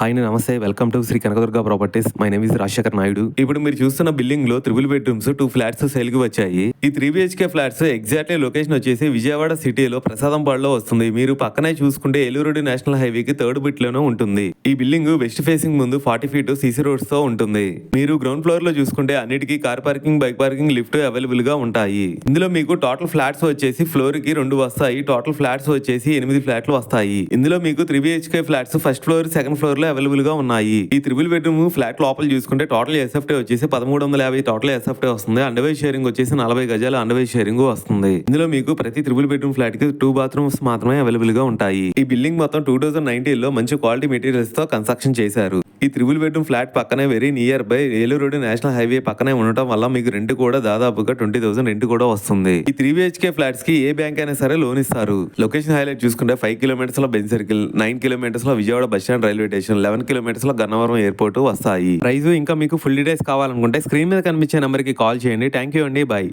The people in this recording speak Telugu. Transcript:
హాయ్ నమస్తే. Welcome to Shri Kanakadurga properties my name is Rajasekhar Naidu ఇప్పుడు మీరు చూస్తున్న బిల్డింగ్లో త్రిబుల్ బెడ్రూమ్స్ టూ ఫ్లాట్స్ సేల్కి వచ్చాయి. ఈ three BHK flats exactly location వచ్చేసి విజయవాడ సిటీలో ప్రసాదంపాడులో వస్తుంది. మీరు పక్కనే చూసుకుంటే ఏలూరుడి నేషనల్ హైవేకి థర్డ్ బిట్లోనే ఉంటుంది. ఈ బిల్డింగ్ వెస్ట్ ఫేసింగ్ ముందు ఫార్టీ ఫీట్ సీసీ రోడ్స్తో ఉంటుంది. మీరు గ్రౌండ్ ఫ్లోర్లో చూసుకుంటే అన్నిటికీ car parking bike parking lift అవైలబుల్గా ఉంటాయి. ఇందులో మీకు టోటల్ ఫ్లాట్స్ వచ్చేసి ఫ్లోర్కి రెండు వస్తాయి. టోటల్ ఫ్లాట్స్ వచ్చేసి ఎనిమిది ఫ్లాట్లు వస్తాయి. ఇందులో మీకు three BHK flats first floor second floor లో అవైలబుల్గా ఉన్నాయి. ఈ త్రిబుల్ బెడ్రూమ్ ఫ్లాట్ లోపల చూసుకుంటే టోటల్ ఎస్ఎఫ్టీ వచ్చేసి పదమూడు వందల యాభై టోటల్ ఎస్ఎఫ్టీ వస్తుంది. అండర్వే షేరింగ్ వచ్చేసి నలభై గజాల అండర్వే షేరింగ్ వస్తుంది. ఇందులో మీకు ప్రతి త్రిబుల్ బెడ్రూమ్ ఫ్లాట్కి టూ బాత్రూమ్స్ మాత్రమే అవైలబుల్గా ఉంటాయి. ఈ బిల్డింగ్ మొత్తం టూ థౌసండ్ నైన్టీన్లో మంచి క్వాలిటీ మెటీరియల్స్తో కన్స్ట్రక్షన్ చేశారు. ఈ త్రిబుల్ బెడ్రూమ్ ఫ్లాట్ పక్కనే very near by Eluru road national highway పక్కనే ఉండటం వల్ల మీకు రెంట్ కూడా దాదాపుగా ట్వంటీ థౌసండ్ రెంట్ కూడా వస్తుంది. ఈ త్రీ బిహెచ్కే ఫ్లాట్స్కి ఏ బ్యాంక్ అయినా సరే లోన్ ఇస్తారు. లొకేషన్ హైలైట్ చూసుకుంటే ఫైవ్ కిలోమీటర్స్లో Benz circle nine కిలోమీటర్స్లో Vijayawada bus stand railway station eleven కిలోమీటర్స్లో Gannavaram airport వస్తాయి. ప్రైస్ ఇంకా మీకు ఫుల్ డీటెయిల్స్ కావాలనుకుంటే స్క్రీన్ మీద కనిపించే నెంబర్కి కాల్ చేయండి. థ్యాంక్ యూ అండి. బాయ్